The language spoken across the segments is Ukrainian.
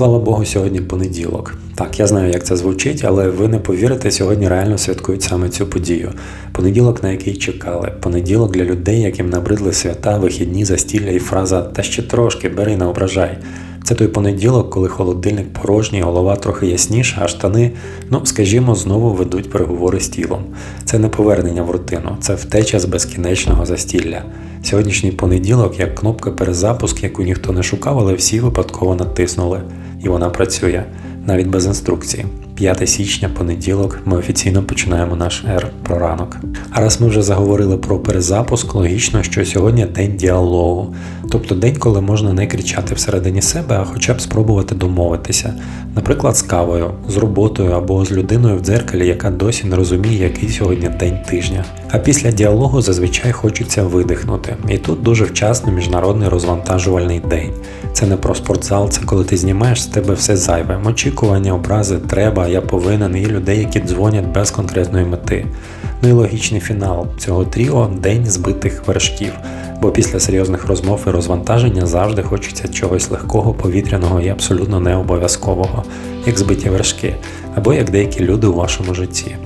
Слава Богу, сьогодні понеділок. Так, я знаю, як це звучить, але ви не повірите, сьогодні реально святкують саме цю подію. Понеділок, на який чекали. Понеділок для людей, яким набридли свята, вихідні, застілля і фраза Та ще трошки, бери не ображай. Це той понеділок, коли холодильник порожній, голова трохи ясніша, а штани, ну скажімо, знову ведуть переговори з тілом. Це не повернення в рутину, це втеча з безкінечного застілля. Сьогоднішній понеділок як кнопка перезапуск, яку ніхто не шукав, але всі випадково натиснули. І вона працює навіть без інструкції. 5 січня, понеділок, ми офіційно починаємо наш ер про ранок. А раз ми вже заговорили про перезапуск, логічно, що сьогодні день діалогу, тобто день, коли можна не кричати всередині себе, а хоча б спробувати домовитися, наприклад, з кавою, з роботою або з людиною в дзеркалі, яка досі не розуміє, який сьогодні день тижня. А після діалогу зазвичай хочеться видихнути. І тут дуже вчасно міжнародний розвантажувальний день. Це не про спортзал, це коли ти знімаєш з тебе все зайве. Очікування, образи, треба, я повинен, і людей, які дзвонять без конкретної мети. Ну і логічний фінал цього тріо день збитих вершків. Бо після серйозних розмов і розвантаження завжди хочеться чогось легкого, повітряного і абсолютно не обов'язкового, як збиті вершки, або як деякі люди у вашому житті.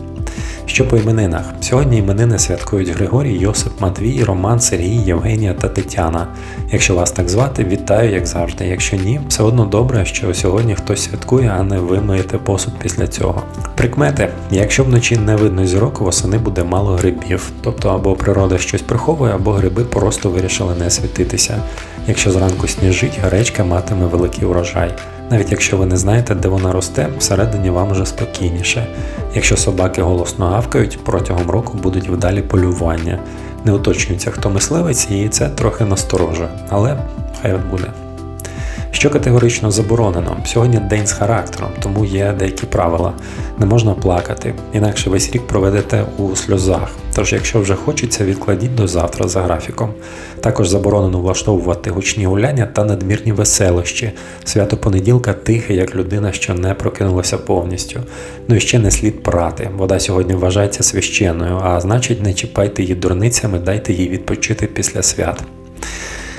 Що по іменинах? Сьогодні іменини святкують Григорій, Йосип, Матвій, Роман, Сергій, Євгенія та Тетяна. Якщо вас так звати, вітаю, як завжди. Якщо ні, все одно добре, що сьогодні хтось святкує, а не ви миєте посуд після цього. Прикмети: якщо вночі не видно зірок, восени буде мало грибів, тобто або природа щось приховує, або гриби просто вирішили не світитися. Якщо зранку сніжить, гречка матиме великий урожай. Навіть якщо ви не знаєте, де вона росте, всередині вам вже спокійніше. Якщо собаки голосно гавкають, протягом року будуть вдалі полювання. Не уточнюється, хто мисливець, і це трохи насторожує, але хай от буде. Що категорично заборонено. Сьогодні день з характером, тому є деякі правила. Не можна плакати, інакше весь рік проведете у сльозах. Тож, якщо вже хочеться, відкладіть до завтра за графіком. Також заборонено влаштовувати гучні гуляння та надмірні веселощі. Свято понеділка тихе, як людина, що не прокинулася повністю. Ну і ще не слід прати. Вода сьогодні вважається священною, а значить, не чіпайте її дурницями, дайте їй відпочити після свят.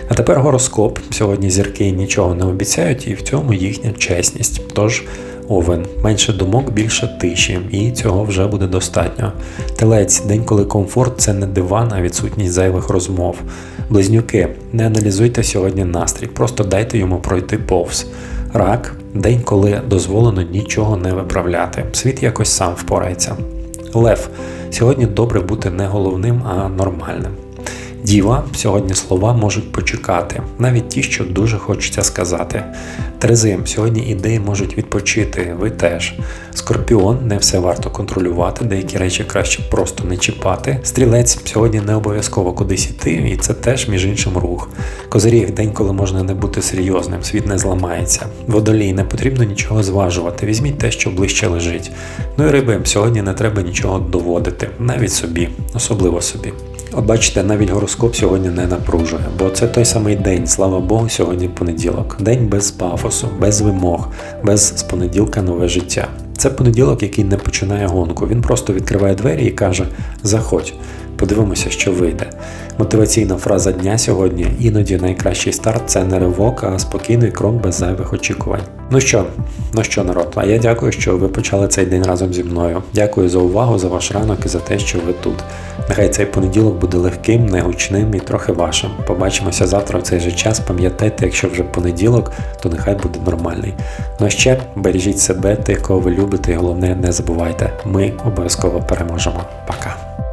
А тепер гороскоп. Сьогодні зірки нічого не обіцяють, і в цьому їхня чесність. Тож, овен, менше думок, більше тиші, і цього вже буде достатньо. Телець, день, коли комфорт це не диван, а відсутність зайвих розмов. Близнюки, не аналізуйте сьогодні настрій, просто дайте йому пройти повз. Рак, день, коли дозволено нічого не виправляти. Світ якось сам впорається. Лев, сьогодні добре бути не головним, а нормальним. Діва, сьогодні слова можуть почекати, навіть ті, що дуже хочеться сказати. Терези, сьогодні ідеї можуть відпочити, ви теж. Скорпіон, не все варто контролювати, деякі речі краще просто не чіпати. Стрілець, сьогодні не обов'язково кудись іти, і це теж, між іншим, рух. Козиріг, день, коли можна не бути серйозним, світ не зламається. Водолій, не потрібно нічого зважувати, візьміть те, що ближче лежить. Ну і риби, сьогодні не треба нічого доводити, навіть собі, особливо собі. От бачите, навіть гороскоп сьогодні не напружує, бо це той самий день, слава Богу, сьогодні понеділок. День без пафосу, без вимог, без з понеділка нове життя. Це понеділок, який не починає гонку. Він просто відкриває двері і каже: Заходь, подивимося, що вийде. Мотиваційна фраза дня сьогодні іноді найкращий старт це не ривок, а спокійний крок без зайвих очікувань. Ну що, ну що, народ, а я дякую, що ви почали цей день разом зі мною. Дякую за увагу, за ваш ранок і за те, що ви тут. Нехай цей понеділок буде легким, негучним і трохи вашим. Побачимося завтра в цей же час. Пам'ятайте, якщо вже понеділок, то нехай буде нормальний. Ну а ще бережіть себе, тих, кого ви любите, і головне, не забувайте, ми обов'язково переможемо. Пока.